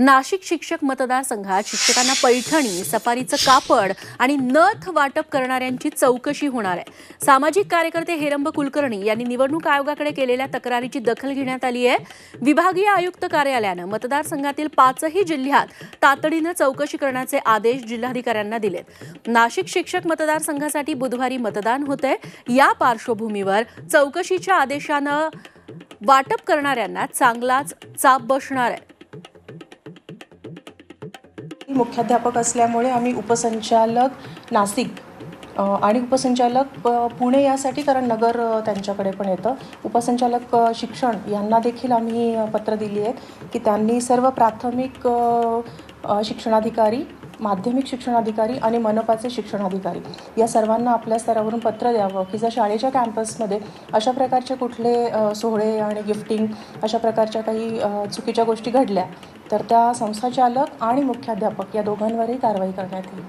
नाशिक शिक्षक मतदारसंघात शिक्षकांना पैठणी सफारीचं कापड आणि नथ वाटप करणाऱ्यांची चौकशी होणार आहे. सामाजिक कार्यकर्ते हेरंब कुलकर्णी यांनी निवडणूक आयोगाकडे केलेल्या तक्रारीची दखल घेण्यात आली आहे. विभागीय आयुक्त कार्यालयानं मतदारसंघातील पाचही जिल्ह्यात तातडीनं चौकशी करण्याचे आदेश जिल्हाधिकाऱ्यांना दिलेत. नाशिक शिक्षक मतदारसंघासाठी बुधवारी मतदान होतंय. या पार्श्वभूमीवर चौकशीच्या आदेशानं वाटप करणाऱ्यांना चांगलाच चाप बसणार आहे. मुख्याध्यापक असल्यामुळे आम्ही उपसंचालक नाशिक आणि उपसंचालक पुणे यासाठी कारण नगर त्यांच्याकडे पण येतं. उपसंचालक शिक्षण यांना देखील आम्ही पत्र दिली आहेत की त्यांनी सर्व प्राथमिक शिक्षणाधिकारी माध्यमिक शिक्षणाधिकारी आणि मनपाचे शिक्षणाधिकारी या सर्वांना आपल्या स्तरावरून पत्र द्यावं की जर शाळेच्या कॅम्पसमध्ये अशा प्रकारचे कुठले सोहळे आणि गिफ्टिंग अशा प्रकारच्या काही चुकीच्या गोष्टी घडल्या तर त्या संस्थाचालक आणि मुख्याध्यापक या दोघांवरही कारवाई करण्यात येईल.